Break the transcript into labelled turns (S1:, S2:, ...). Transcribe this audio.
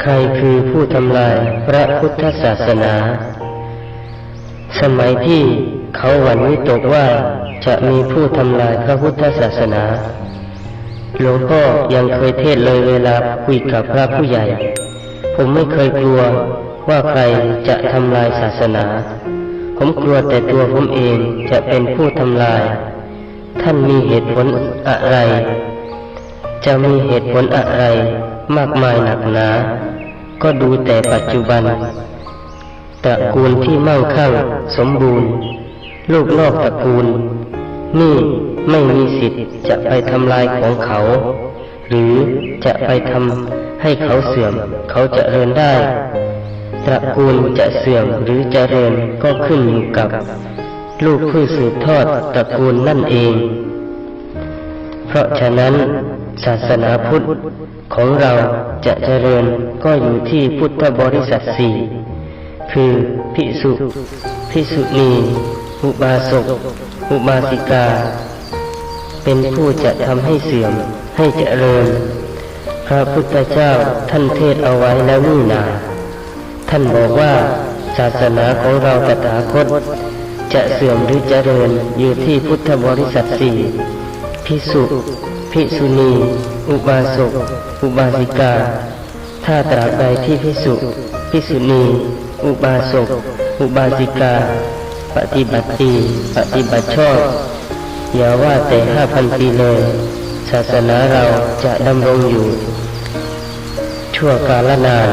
S1: ใครคือผู้ทำลายพระพุทธศาสนา สมัยที่เขาหวั่นวิตกว่าจะมีผู้ทำลายพระพุทธศาสนา หลวงพ่อยังเคยเทศเลยเวลาคุยกับพระผู้ใหญ่ ผมไม่เคยกลัวว่าใครจะทำลายศาสนา ผมกลัวแต่ตัวผมเองจะเป็นผู้ทำลาย ท่านมีเหตุผลอะไร จะมีเหตุผลอะไรมากมายหนักหนา ก็ดูแต่ปัจจุบันตระกูลที่มั่งคั่งสมบูรณ์ ลูกนอกตระกูล นี่ไม่มีสิทธิ์จะไปทำลายของเขา หรือจะไปทำให้เขาเสื่อม เขาจะเริญได้ ตระกูลจะเสื่อมหรือจะเริญก็ขึ้นอยู่กับ ลูกผู้สืบทอดตระกูลนั่นเอง เพราะฉะนั้น ศาสนาพุทธของเราจะเจริญก็อยู่ที่พุทธบริษัทสี่คือภิกษุภิกษุณีอุบาสกอุบาสิกา เป็นผู้จะทำให้เสื่อมให้เจริญ พระพุทธเจ้าท่านเทศเอาไว้แล้วนี่นา ท่านบอกว่าศาสนาของเราตถาคต จะเสื่อมหรือเจริญอยู่ที่พุทธบริษัทสี่ พิสุภิกษุณี อุบาสก อุบาสิกา ถ้าตราบใดที่พิสุภิกษุณี อุบาสก อุบาสิกา ปฏิบัติดีปฏิบัติชอบ อย่าว่าแต่ห้าพันปีเลยศาสนาเราจะดำรงอยู่ ชั่วกาลนาน